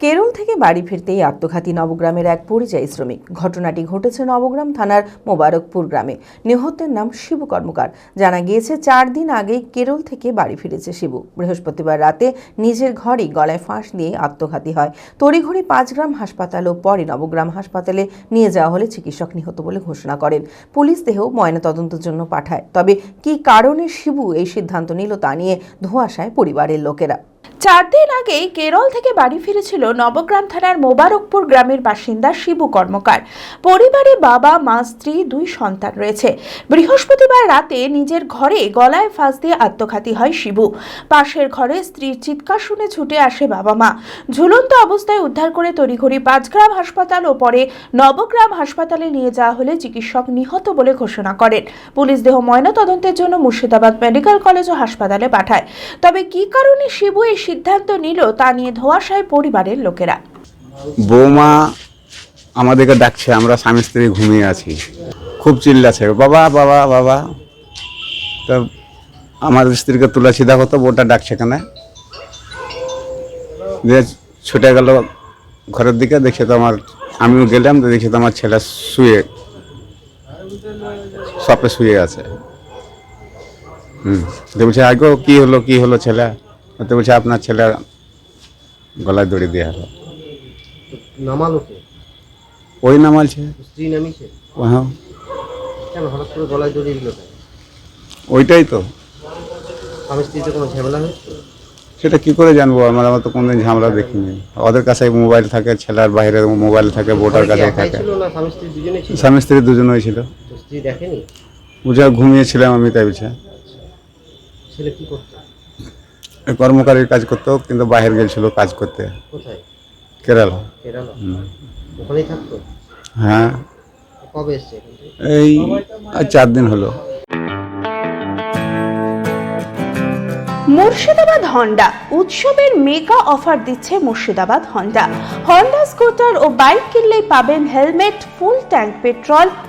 কেরল থেকে বাড়ি ফিরতেই আত্মঘাতী নবগ্রামের এক পরিযায়ী শ্রমিক। ঘটনাটি ঘটেছে নবগ্রাম থানার মোবারকপুর গ্রামে। নিহতের নাম শিবু কর্মকার। জানা গিয়েছে, চার দিন আগেই কেরল থেকে বাড়ি ফিরেছে শিবু। বৃহস্পতিবার রাতে নিজের ঘরেই গলায় ফাঁস দিয়ে আত্মঘাতী হয়। তড়িঘড়ি পাঁচগ্রাম হাসপাতাল ও পরে নবগ্রাম হাসপাতালে নিয়ে যাওয়া হলে চিকিৎসক নিহত বলে ঘোষণা করেন। পুলিশ দেহ ময়নাতদন্তের জন্য পাঠায়। তবে কী কারণে শিবু এই সিদ্ধান্ত নিল তা নিয়ে ধোঁয়াশায় পরিবারের লোকেরা। চার দিন আগেই কেরল থেকে বাড়ি ফিরেছিল নবগ্রাম থানার মোবারকপুর গ্রামের বাসিন্দা শিবু কর্মকার। পরিবারে বাবা, মা, স্ত্রী, দুই সন্তান রয়েছে। বৃহস্পতিবার রাতে নিজের ঘরে গলায় ফাঁস দিয়ে আত্মঘাতী হয় শিবু। পাশের ঘরে স্ত্রীর চিৎকার শুনে ছুটে আসে বাবা, মা। ঝুলন্ত অবস্থায় উদ্ধার করে তড়িঘড়ি পাঁচগ্রাম হাসপাতাল ও পরে নবগ্রাম হাসপাতালে নিয়ে যাওয়া হলে চিকিৎসক নিহত বলে ঘোষণা করেন। পুলিশ দেহ ময়নাতদন্তের জন্য মুর্শিদাবাদ মেডিকেল কলেজ ও হাসপাতালে পাঠায়। তবে কী কারণে শিবু এই সিদ্ধান্ত নিল তা নিয়ে ধোয়াশায় পরিবারের লোকেরা। বৌমা আমাদেরকে ডাকছে, আমরা স্বামী স্ত্রী ঘুমিয়ে আছি। খুব চিল্লাছে বাবা বাবা বাবা। তা আমাদের স্ত্রীকে তুলেছি দেখো তো, বউটা ডাকছে কেন দিয়ে ছুটে গেল ঘরের দিকে, দেখে তো আমার, আমিও গেলাম, তো দেখি তো আমার ছেলে শুয়ে সপে শুয়ে আছে। হুম বলছে আগেও কী হলো কী হলো ছেলে? তো বলছে আপনার ছেলে গলায় দড়ি দেওয়া হলো। নামালো কে ওই নামালছে স্ত্রী নামিছে হ্যাঁ। কেন হঠাৎ করে গলায় দড়িয়ে দিল ওইটাই তো। স্বামী স্ত্রীতে কোনো ঝামেলা হয়েছে সেটা কি করে জানব? আমার আমার তো কোনোদিন ঝামেলা দেখিনি। ওদের কাছে মোবাইল থাকে ছেলের বাইরে মোবাইল থাকে বোটার কাছে থাকে। স্বামী স্ত্রী দুজনে ছিল? স্বামী স্ত্রী দুজনেই ছিল। স্ত্রী দেখেনি? বুঝে ঘুমিয়েছিলাম আমি তাই বুঝে ছেলে কি করতো? কর্মকারীর কাজ করতো কিন্তু বাইরে গেছিল কাজ করতে। কোথায়? কেরালা। কেরালা? ওখানেই থাকতো? হ্যাঁ। কবে এসছে এই চার দিন হলো। মুর্শিদাবাদ হন্ডা। উৎসবের মেগা অফার দিচ্ছে মুর্শিদাবাদ হন্ডা। হন্ডা স্কুটার ও বাইক কিনলেই পাবেন helmet full tank petrol